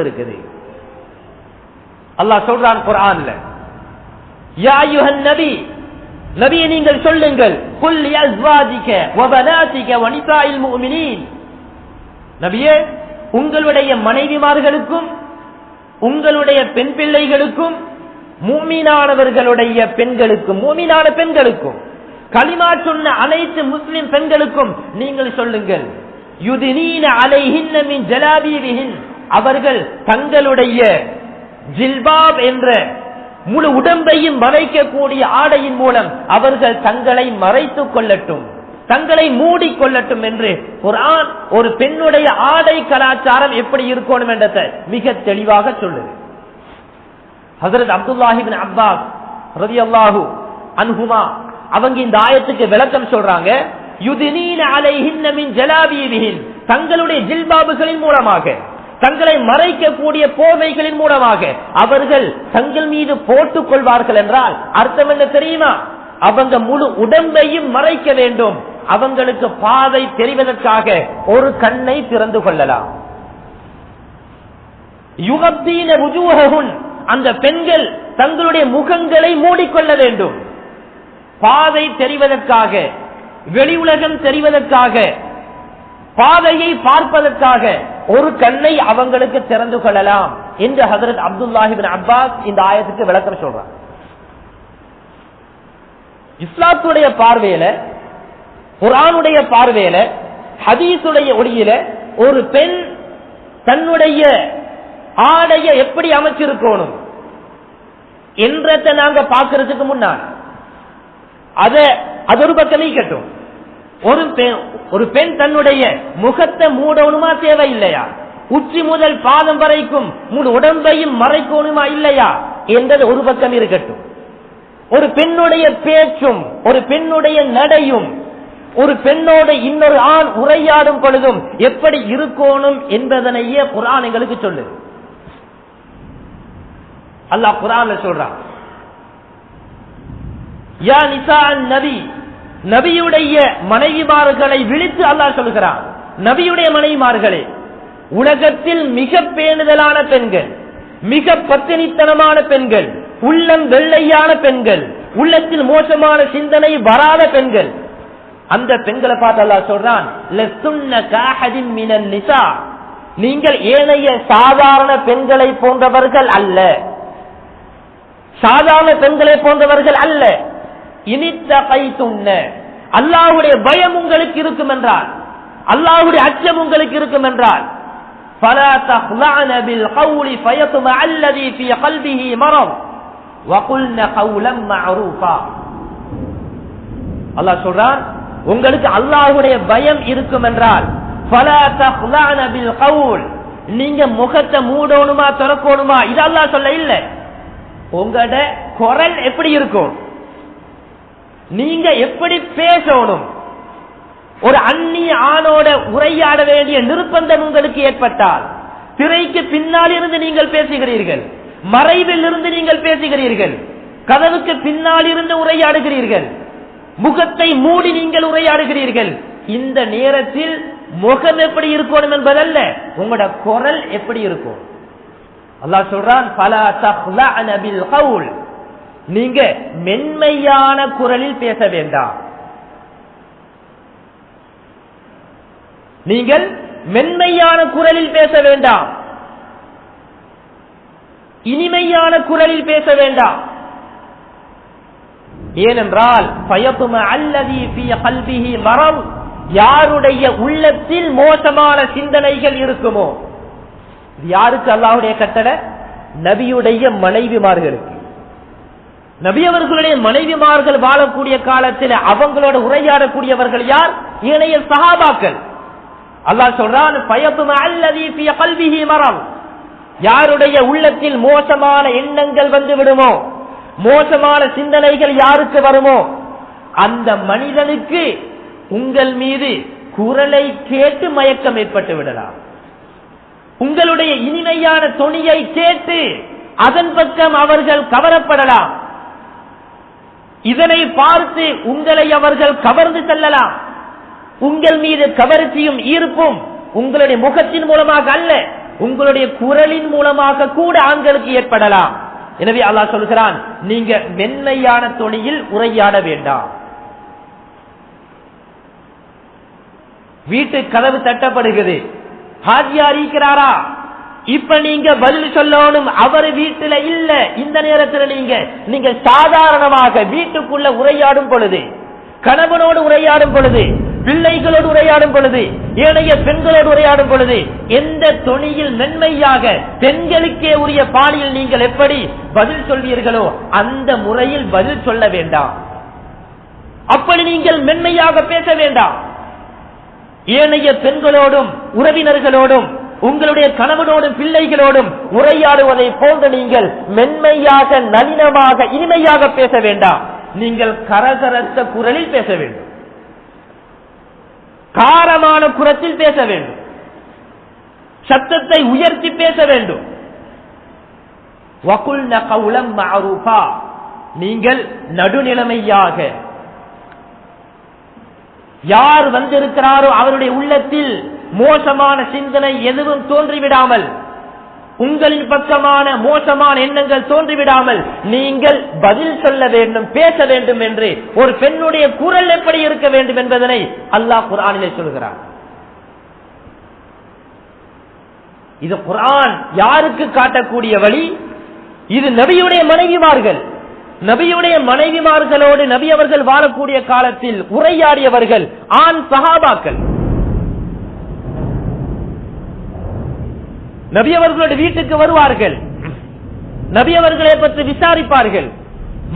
இருக்குது அல்லாஹ் சொல்றான் குரான்ல யா அய்யுஹன் நபி நபியை நீங்கள் சொல்லுங்கள். குல் லிஅஸ்வாஜிக வ பனாதிக முஃமினீன். நபியே உங்களுடைய மனைவிமார்களுக்கும் உங்களுடைய பெண் பிள்ளைகளுக்கும் மூமீனானவர்களுடைய பெண்களுக்கும் மூமீனான பெண்களுக்கும் களிமா சொன்ன அனைத்து முஸ்லிம் பெண்களுக்கும் நீங்கள் சொல்லுங்கள். யுதினீன அலைஹின்ன மின் ஜலாபீபிஹின். அவர்கள் தங்களுடைய ஜில்பாப் என்ற முழு உடம்பையும் மறைக்கக்கூடிய ஆடையின் மூலம் அவர்கள் தங்களை மறைத்துக் கொள்ளட்டும் தங்களை மூடிக் கொள்ளட்டும் என்று குர்ஆன் ஒரு பெண்ணுடைய ஆடை கலாச்சாரம் எப்படி இருக்கணும் என்றதை மிக தெளிவாக சொல்லுது. ஹசரத் அப்துல்லாஹிபின் அப்பாஸ் ரதி அல்லாஹு அன்ஹுமா அவங்க இந்த ஆயத்துக்கு விளக்கம் சொல்றாங்க யுதினீன அலைஹின் ஜலாபீதியின் தங்களுடைய ஜில்பாபுகளின் மூலமாக. தங்களை மறைக்கக்கூடிய போர்வைகளின் மூலமாக அவர்கள் தங்கள் மீது போட்டுக் கொள்வார்கள் என்றால் அர்த்தம் என்ன தெரியுமா? அவங்க முழு உடம்பையும் மறைக்க வேண்டும். அவங்களுக்கு பாதை தெரிவதற்காக ஒரு கண்ணை திறந்து கொள்ளலாம். யுகத்தீன ருஜூஹுன் அந்த பெண்கள் தங்களுடைய முகங்களை மூடிக்கொள்ள வேண்டும். பாதை தெரிவதற்காக வெளி உலகம் தெரிவதற்காக பாதையை பார்ப்பதற்காக ஒரு கண்ணை அவங்களுக்கு திறந்து கொள்ளலாம் என்று ஹசரத் அப்துல்லாஹிபின் அப்பாஸ் இந்த ஆயத்துக்கு விளக்கம் சொல்றார். இஸ்லாத்துடைய பார்வையில குரானுடைய பார்வையில ஹதீசுடைய ஒளியில ஒரு பெண் தன்னுடைய ஆடைய எப்படி அமைச்சிருக்கணும் என்றத நாங்க பாக்குறதுக்கு முன்னால் அத அது ஒரு பக்கமே கட்டும். ஒரு பெண் ஒரு பெண் தன்னுடைய முகத்தை மூடணுமா தேவையில்லையா? உச்சி முதல் பாதம் வரைக்கும் முழு உடம்பையும் மறைக்கணுமா இல்லையா? என்றது ஒரு பக்கம் இருக்கட்டும். ஒரு பெண்ணுடைய பேச்சும் ஒரு பெண்ணுடைய நடையும் ஒரு பெண்ணோடு இன்னொரு ஆண் உரையாடும் பொழுதும் எப்படி இருக்கணும் என்பதனையே குரான் எங்களுக்கு சொல்லு அல்லாஹ் குரான் சொல்றான் யா நிசா நபி நபியுடைய மனைவிமார்களை விழித்து அல்லாஹ் சொல்கிறான். நபியுடைய மனைவிமார்களே உலகத்தில் மிக பேணுதலான பெண்கள் மிக பத்தினித்தனமான பெண்கள் உள்ளம் வெள்ளையான பெண்கள் உள்ளத்தில் மோசமான சிந்தனை வராத பெண்கள். அந்த பெண்களை பார்த்து அல்லா சொல்றான் நீங்கள் ஏனைய சாதாரண பெண்களை போன்றவர்கள் அல்ல. சாதாரண பெண்களை போன்றவர்கள் அல்ல. இனித்த கை துண்ண அல்லாஹுடைய பயம் உங்களுக்கு இருக்கும் என்றால் அல்லாஹுடைய அச்சம் உங்களுக்கு இருக்கும் என்றால் فلا تخضعن بالقول فيطمع الذي في قلبه مرض وقلن قولا معروفا அல்லாஹ் சொல்றான் உங்களுக்கு அல்லாஹுடைய பயம் இருக்கும் என்றால் فلا تخضعن بالقول நீங்க முகத்தை மூடணுமா திறக்கணுமா இது அல்லாஹ் சொல்ல இல்ல உங்களோட குரல் எப்படி இருக்கும் நீங்க எப்படி பேசணும்? ஒரு அந்நிய ஆணோட உரையாட வேண்டிய நிர்பந்தம் உங்களுக்கு ஏற்பட்டால் திரைக்கு பின்னால் இருந்து நீங்கள் பேசுகிறீர்கள் மறைவில் இருந்து நீங்கள் பேசுகிறீர்கள் கதவுக்கு பின்னால் இருந்து உரையாடுகிறீர்கள் முகத்தை மூடி நீங்கள் உரையாடுகிறீர்கள் இந்த நேரத்தில் முகம் எப்படி இருக்கணும் என்பதல்ல உங்களோட குரல் எப்படி இருக்கும்? அல்லாஹ் சொல்றான் பல தஹ்லஅனபில் கவுல். நீங்க மென்மையான குரலில் பேச வேண்டாம். நீங்கள் மென்மையான குரலில் பேச வேண்டாம். இனிமையான குரலில் பேச வேண்டாம். ஏனென்றால் பயப்பும அல்லதி மரம் யாருடைய உள்ளத்தில் மோசமான சிந்தனைகள் இருக்குமோ? யாருக்கு? அல்லாவுடைய கட்டளை நபியுடைய மனைவிமார்களுக்கு. நபி அவர்களுடைய மனைவிமார்கள் வாழக்கூடிய காலத்தில் அவங்களோட உரையாடக்கூடியவர்கள் யார்? இணைய சகாபாக்கள் அல்லா சொல்றான் மரம். யாருடைய உள்ளத்தில் மோசமான எண்ணங்கள் வந்து விடுமோ? மோசமான சிந்தனைகள் யாருக்கு வருமோ? அந்த மனிதனுக்கு உங்கள் மீது குரலை கேட்டு மயக்கம் ஏற்பட்டு விடலாம். உங்களுடைய இனிமையான துணியை கேட்டு அதன் பக்கம் அவர்கள் கவரப்படலாம். இதனை பார்த்து உங்களை அவர்கள் கவர்ந்து செல்லலாம். உங்கள் மீது கவர்ச்சியும் ஈர்ப்பும் உங்களுடைய முகத்தின் மூலமாக அல்ல உங்களுடைய குரலின் மூலமாக கூட ஆண்களுக்கு ஏற்படலாம். எனவே அல்லாஹ் சொல்கிறான் நீங்க மென்மையான தொனியில் உரையாட வேண்டாம். வீட்டு கதவு தட்டப்படுகிறது. ஹாஜியா இருக்கிறாரா? இப்ப நீங்க பதில் சொல்லணும். அவர் வீட்டுல இல்ல. இந்த நேரத்துல நீங்க நீங்க சாதாரணமாக வீட்டுக்குள்ள உரையாடும் பொழுது கணவனோடு உரையாடும் பொழுது பிள்ளைகளோடு உரையாடும் பொழுது ஏனைய பெண்களோடு உரையாடும் பொழுது எந்த தொனியில் மென்மையாக பெண்களுக்கே உரிய பாணியில் நீங்கள் எப்படி பதில் சொல்வீர்களோ அந்த முறையில் பதில் சொல்ல வேண்டாம். அப்படி நீங்கள் மென்மையாக பேச வேண்டாம். ஏனைய பெண்களோடும் உறவினர்களோடும் உங்களுடைய கணவனோடும் பிள்ளைகளோடும் உரையாடுவதை போன்று நீங்கள் மென்மையாக நளினமாக இனிமையாக பேச வேண்டாம். நீங்கள் கரகரத்த குரலில் பேச வேண்டும். காரமான குரத்தில் பேச வேண்டும். சத்தத்தை உயர்த்தி பேச வேண்டும். வகுல்ன கவுலம் மஅரூஃபா. நீங்கள் நடுநிலைமையாக. யார் வந்திருக்கிறாரோ அவருடைய உள்ளத்தில் மோசமான சிந்தனை எதுவும் தோன்றிவிடாமல் உங்களின் பக்கமான மோசமான எண்ணங்கள் தோன்றிவிடாமல் நீங்கள் பதில் சொல்ல வேண்டும் பேச வேண்டும் என்று ஒரு பெண்ணுடைய குரல் எப்படி இருக்க வேண்டும் என்பதனை அல்லாஹ் குரானிலே சொல்கிறார் இது குரான் யாருக்கு காட்டக்கூடிய வழி? இது நபியுடைய மனைவிமார்கள். நபியுடைய மனைவிமார்களோடு நபி அவர்கள் வாழக்கூடிய காலத்தில் உரையாடியவர்கள் ஆண் சகாபாக்கள் நபி அவர்களுடைய வீட்டுக்கு வருவார்கள். நபி அவர்களை பற்றி விசாரிப்பார்கள்.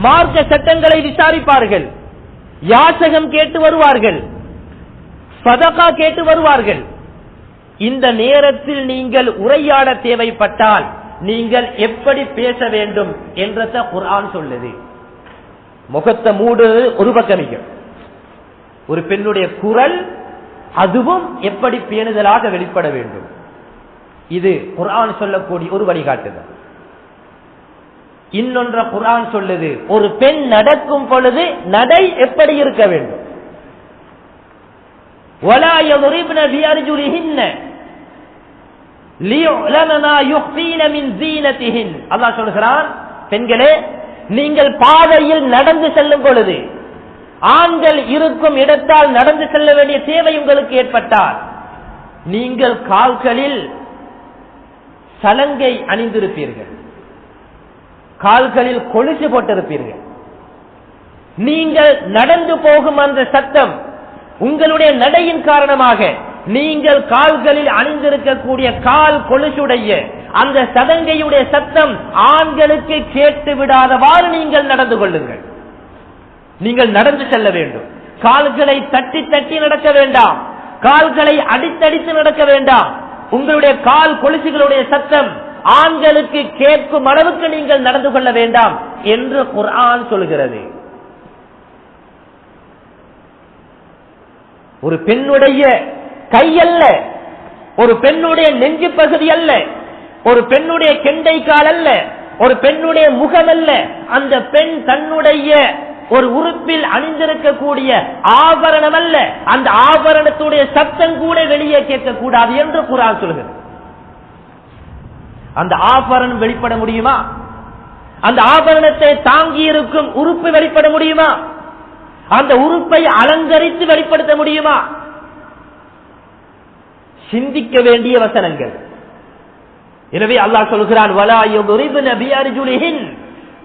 மார்க்க சட்டங்களை விசாரிப்பார்கள். யாசகம் கேட்டு வருவார்கள். சதகா கேட்டு வருவார்கள். இந்த நேரத்தில் நீங்கள் உரையாட தேவைப்பட்டால் நீங்கள் எப்படி பேச வேண்டும் என்றத குரான் சொல்லுது. முகத்தை மூடு ஒரு பக்கமிக்க ஒரு பெண்ணுடைய குரல் அதுவும் எப்படி பேணுதலாக வெளிப்பட வேண்டும். இது குரான் சொல்லக்கூடிய ஒரு வழிகாட்டுதல் இன்னொன்ற குரான் சொல்லுது ஒரு பெண் நடக்கும் பொழுது நடை எப்படி இருக்க வேண்டும்? சொல்லுகிறான் பெண்களே நீங்கள் பாதையில் நடந்து செல்லும் பொழுது ஆண்கள் இருக்கும் இடத்தால் நடந்து செல்ல வேண்டிய தேவை உங்களுக்கு ஏற்பட்டால் நீங்கள் கால்களில் சலங்கை அணிந்திருப்பீர்கள். கால்களில் கொலுசு போட்டிருப்பீர்கள். நீங்கள் நடந்து போகும் அந்த சத்தம் உங்களுடைய நடையின் காரணமாக நீங்கள் கால்களில் அணிந்திருக்கக்கூடிய கால் கொலுசுடைய அந்த சதங்கையுடைய சத்தம் ஆண்களுக்கு கேட்டு விடாதவாறு நீங்கள் நடந்து கொள்ளுங்கள். நீங்கள் நடந்து செல்ல வேண்டும். கால்களை தட்டி தட்டி நடக்க வேண்டாம். கால்களை அடித்தடித்து நடக்க வேண்டாம். உங்களுடைய கால் கொலுசுகளுடைய சத்தம் ஆண்களுக்கு கேட்கும் அளவுக்கு நீங்கள் நடந்து கொள்ள வேண்டாம் என்று குரான் சொல்கிறது. ஒரு பெண்ணுடைய கை அல்ல ஒரு பெண்ணுடைய நெஞ்சு பகுதி அல்ல ஒரு பெண்ணுடைய கெண்டை கால் அல்ல ஒரு பெண்ணுடைய முகம் அல்ல அந்த பெண் தன்னுடைய ஒரு உறுப்பில் அணிந்திருக்கக்கூடிய ஆபரணம் அல்ல அந்த ஆபரணத்துடைய சத்தம் கூட வெளியே கேட்கக்கூடாது என்று குரான் சொல்கிறது. அந்த ஆபரணம் வெளிப்பட முடியுமா? அந்த ஆபரணத்தை தாங்கி இருக்கும் உறுப்பு வெளிப்பட முடியுமா? அந்த உறுப்பை அலங்கரித்து வெளிப்படுத்த முடியுமா? சிந்திக்க வேண்டிய வசனங்கள். எனவே அல்லாஹ் சொல்கிறான் நபி பிஅர்ஜுலிஹின்.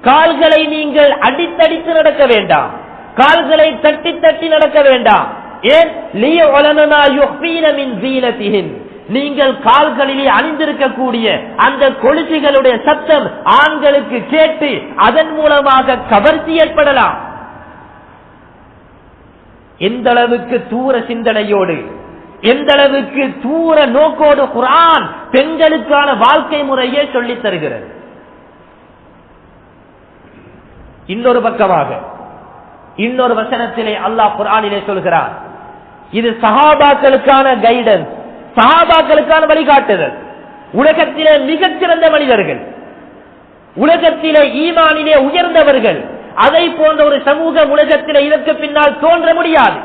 கால்களை நீங்கள் அடித்தடித்து நடக்க வேண்டாம். கால்களை தட்டி தட்டி நடக்க வேண்டாம். ஏன்? நீங்கள் கால்களிலே அணிந்திருக்கக்கூடிய அந்த கொலுசுகளுடைய சத்தம் ஆண்களுக்கு கேட்டு அதன் மூலமாக கவர்ச்சி ஏற்படலாம். எந்த அளவுக்கு தூர சிந்தனையோடு எந்த அளவுக்கு தூர நோக்கோடு குரான் பெண்களுக்கான வாழ்க்கை முறையே சொல்லித் தருகிறது. இன்னொரு பக்கமாக. இன்னொரு வசனத்திலே அல்லாஹ் குரானிலே சொல்கிறார் இது சஹாபாக்களுக்கான கைடன்ஸ் சஹாபாக்களுக்கான வழிகாட்டுதல். உலகத்திலே மிகச்சிறந்த மனிதர்கள் உலகத்திலே ஈமானிலே உயர்ந்தவர்கள் அதை போன்ற ஒரு சமூக உலகத்திலே இதற்கு பின்னால் தோன்ற முடியாது.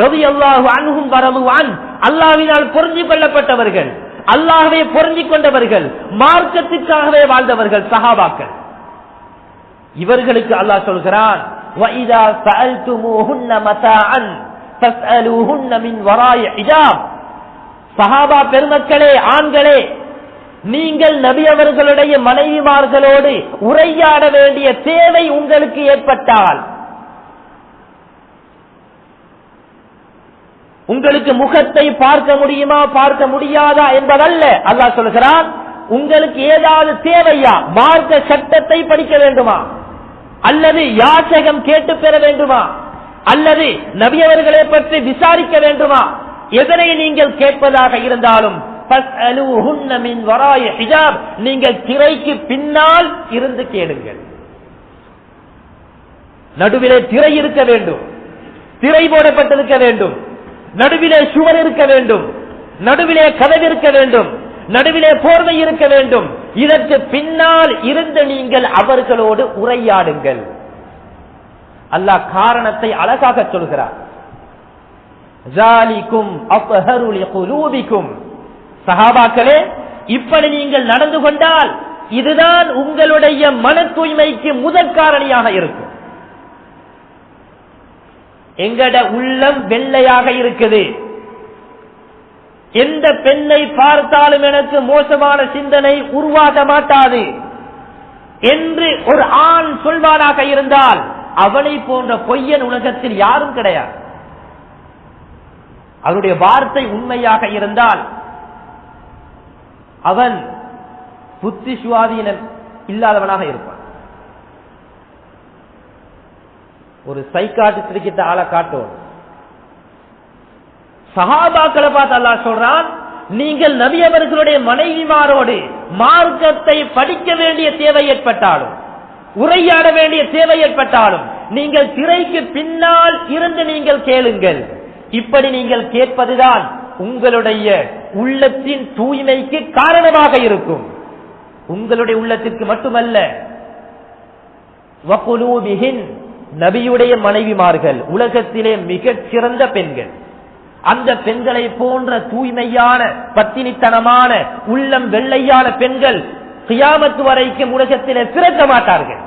ரவி அல்லாஹு அணுகும் வரமுவான் அல்லாவினால் பொருந்தி கொள்ளப்பட்டவர்கள் அல்லாஹவே பொருந்தி கொண்டவர்கள் மார்க்கத்திற்காகவே வாழ்ந்தவர்கள் சஹாபாக்கள். இவர்களுக்கு அல்லாஹ் சொல்கிறான் சஹாபா பெருமக்களே ஆண்களே நீங்கள் நபி அவர்களுடைய மனைவிமார்களோடு உரையாட வேண்டிய தேவை உங்களுக்கு ஏற்பட்டால் உங்களுக்கு முகத்தை பார்க்க முடியுமா பார்க்க முடியாதா என்பதல்ல அல்லாஹ் சொல்கிறான் உங்களுக்கு ஏதாவது தேவையா? மார்க்க சட்டத்தை படிக்க வேண்டுமா? அல்லது யாச்சகம் கேட்டு பெற வேண்டுமா? அல்லது நபியவர்களை பற்றி விசாரிக்க வேண்டுமா? எதனை நீங்கள் கேட்பதாக இருந்தாலும் நீங்கள் திரைக்கு பின்னால் இருந்து கேளுங்கள். நடுவிலே திரை இருக்க வேண்டும். திரை போடப்பட்டிருக்க வேண்டும். நடுவிலே சுவர் இருக்க வேண்டும். நடுவிலே கதவு இருக்க வேண்டும். நடுவிலே போர்வை இருக்க வேண்டும். இதற்கு பின்னால் இருந்து நீங்கள் அவர்களோடு உரையாடுங்கள். அல்லாஹ் காரணத்தை அழகாக சொல்கிறார். ஜாலிக்கும் சஹாபாக்களே இப்படி நீங்கள் நடந்து கொண்டால் இதுதான் உங்களுடைய மன தூய்மைக்கு முதற் காரணியாக இருக்கும். எங்கட உள்ளம் வெள்ளையாக இருக்குது. எந்த பெண்ணை பார்த்தாலும் எனக்கு மோசமான சிந்தனை உருவாக மாட்டாது என்று ஒரு ஆண் சொல்வானாக இருந்தால் அவனை போன்ற பொய்யன் உலகத்தில் யாரும் கிடையாது. அவருடைய வார்த்தை உண்மையாக இருந்தால் அவன் புத்தி சுவாதீனம் இல்லாதவனாக இருப்பான். ஒரு சைக்காட்டிஸ்ட் கிட்ட ஆளை காட்டும் சஹாபாக்களை பார்த்து அல்லா சொல்றான் நீங்கள் நபி அவர்களுடைய மனைவிமாரோடு மார்க்கத்தை படிக்க வேண்டிய தேவை ஏற்பட்டாலும் உரையாட வேண்டிய தேவை ஏற்பட்டாலும் நீங்கள் திரைக்கு பின்னால் இருந்து நீங்கள் கேளுங்கள். இப்படி நீங்கள் கேட்பதுதான் உங்களுடைய உள்ளத்தின் தூய்மைக்கு காரணமாக இருக்கும். உங்களுடைய உள்ளத்திற்கு மட்டுமல்ல நபியுடைய மனைவிமார்கள் உலகத்திலே மிகச் சிறந்த பெண்கள். அந்த பெண்களை போன்ற தூய்மையான பத்தினித்தனமான உள்ளம் வெள்ளையான பெண்கள் கியாமத்து வரைக்கும் உலகத்திலே பிறக்க மாட்டார்கள்.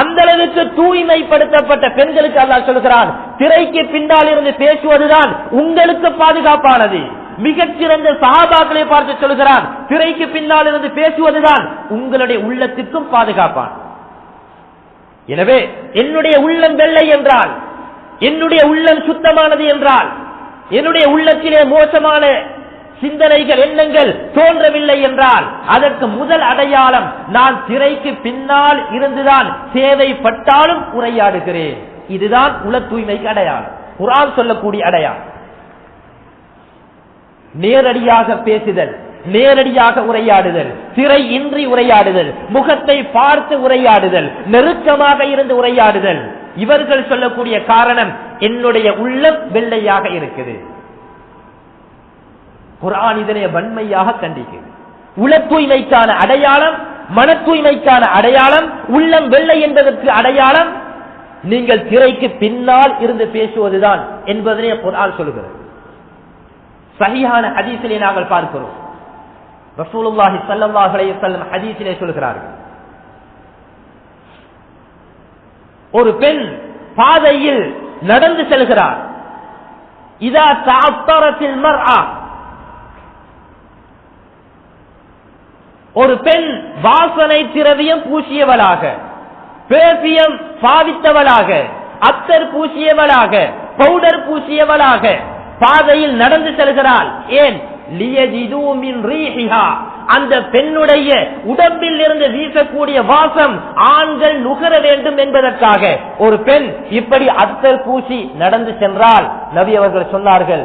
அந்த அளவுக்கு தூய்மைப்படுத்தப்பட்ட பெண்களுக்கு அல்லா சொல்கிறான் திரைக்கு பின்னால் இருந்து பேசுவதுதான் உங்களுக்கு பாதுகாப்பானது. மிகச்சிறந்த சாபாக்களை பார்த்து சொல்கிறான் திரைக்கு பின்னால் இருந்து பேசுவதுதான் உங்களுடைய உள்ளத்திற்கும் பாதுகாப்பான் எனவே என்னுடைய உள்ளம் வெள்ளை என்றால் என்னுடைய உள்ளம் சுத்தமானது என்றால் என்னுடைய உள்ளத்திலே மோசமான சிந்தனைகள் எண்ணங்கள் தோன்றவில்லை என்றால் அதற்கு முதல் அடையாளம் நான் திரைக்கு பின்னால் இருந்துதான் தேவைப்பட்டாலும் உரையாடுகிறேன். இதுதான் உல தூய்மைக்கு அடையாளம். குரான் சொல்லக்கூடிய அடையாளம். நேரடியாக பேசுதல் நேரடியாக உரையாடுதல் திரை இன்றி உரையாடுதல் முகத்தை பார்த்து உரையாடுதல் நெருக்கமாக இருந்து உரையாடுதல். இவர்கள் சொல்லக்கூடிய காரணம் என்னுடைய உள்ளம் வெள்ளையாக இருக்குது. குரான் இதனை வன்மையாக கண்டிக்கிறது. உள தூய்மைக்கான அடையாளம் மன தூய்மைக்கான அடையாளம் உள்ளம் வெள்ளை என்பதற்கு அடையாளம் நீங்கள் திரைக்கு பின்னால் இருந்து பேசுவதுதான் என்பதனை குரான் சொல்கிறது. சரியான ஹதீசிலே நாங்கள் பார்க்கிறோம். ரசூலுல்லாஹி ஸல்லல்லாஹு அலைஹி வஸல்லம் ஹதீஸிலே சொல்கிறார்கள். ஒரு பெண் பாதையில் நடந்து செல்கிறார். இதா தாத்தரத்தில் மர்ஆ. ஒரு பெண் வாசனை திரவியம் பூசியவளாக பேசியம் பாவித்தவளாக அத்தர் பூசியவளாக பவுடர் பூசியவளாக பாதையில் நடந்து செல்கிறாள். ஏன்? அந்த பெண்ணுடைய உடம்பில் இருந்து வீசக்கூடிய வாசம் ஆண்கள் நுகர வேண்டும் என்பதற்காக ஒரு பெண் இப்படி அத்தர் பூசி நடந்து சென்றால் நபி அவர்கள் சொன்னார்கள்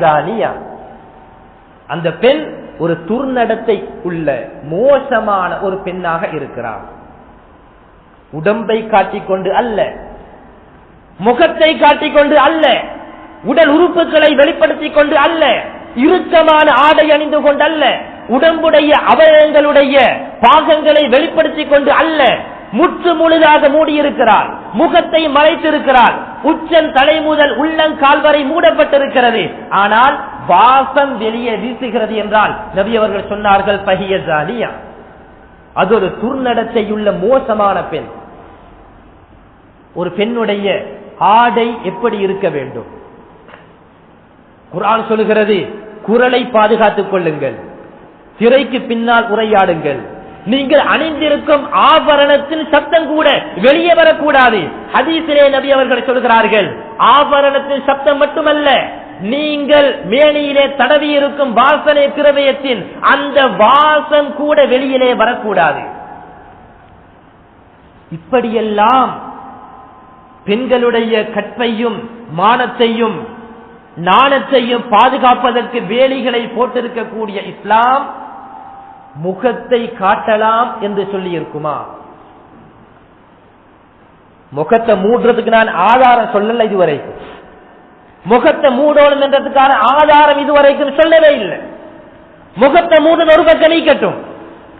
ஜானியா." அந்த பெண் ஒரு துர்நடத்தை உள்ள மோசமான ஒரு பெண்ணாக இருக்கிறார் உடம்பை காட்டிக்கொண்டு அல்ல முகத்தை காட்டிக்கொண்டு அல்ல உடல் உறுப்புகளை வெளிப்படுத்திக் கொண்டு அல்ல இறுக்கமான ஆடை அணிந்து கொண்டு அல்ல உடம்புடைய அவயங்களுடைய பாகங்களை வெளிப்படுத்திக் கொண்டு அல்ல முற்று முழுதாக மூடியிருக்கிறார் முகத்தை மறைத்திருக்கிறார். உச்சன் தலை முதல் உள்ளங்கால் வரை மூடப்பட்டிருக்கிறது. ஆனால் வாசம் வெளியே வீசுகிறது என்றால் நபி அவர்கள் சொன்னார்கள் பகிய ஜாலியா. அது ஒரு துர்நடத்தையுள்ள மோசமான பெண். ஒரு பெண்ணுடைய ஆடை எப்படி இருக்க வேண்டும்? குரான் சொல்லுகிறது குரலை பாதுகாத்துக் கொள்ளுங்கள். திரைக்கு பின்னால் உரையாடுங்கள். நீங்கள் அணிந்திருக்கும் ஆபரணத்தின் சப்தம் கூட வெளியே வரக்கூடாது. ஹதீசிலே நபி அவர்கள் சொல்கிறார்கள் ஆபரணத்தின் சப்தம் மட்டுமல்ல நீங்கள் மேனியிலே தடவி இருக்கும் வாசனை திரவியத்தின் அந்த வாசம் கூட வெளியிலே வரக்கூடாது. இப்படியெல்லாம் பெண்களுடைய கற்பையும் மானத்தையும் நாணத்தையும் பாதுகாப்பதற்கு வேலிகளை போட்டிருக்கக்கூடிய இஸ்லாம் முகத்தை காட்டலாம் என்று சொல்லி இருக்குமா முகத்தை மூடுறதுக்கு நான் ஆதாரம் சொல்லல இதுவரைக்கும். முகத்தை மூடணும் என்றதுக்கான ஆதாரம் இதுவரைக்கும் சொல்லவே இல்லை. முகத்தை மூடு ஒரு பக்கம் நீக்கட்டும்.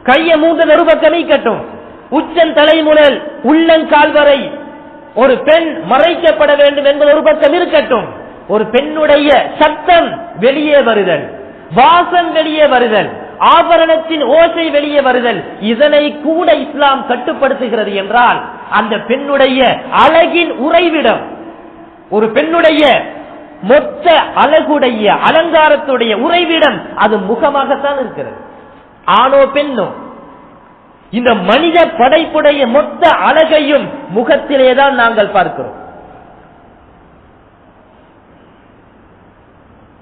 கையை மூடு ஒரு பக்கம் நீக்கட்டும். உச்சன் தலைமுதல் உள்ளங்கால் வரை ஒரு பெண் மறைக்கப்பட வேண்டும் என்பது ஒரு பக்கம் இருக்கட்டும். ஒரு பெண்ணுடைய சத்தம் வெளியே வருதல். வாசம் வெளியே வருதல். ஆபரணத்தின் ஓசை வெளியே வருதல். இதனை கூட இஸ்லாம் கட்டுப்படுத்துகிறது என்றால் அந்த பெண்ணுடைய அழகின் உறைவிடம் ஒரு பெண்ணுடைய மொத்த அழகுடைய அலங்காரத்துடைய உறைவிடம் அது முகமாகத்தான் இருக்கிறது. ஆணோ பெண்ணோ இந்த மனித படைப்புடைய மொத்த அழகையும் முகத்திலேதான் நாங்கள் பார்க்கிறோம்.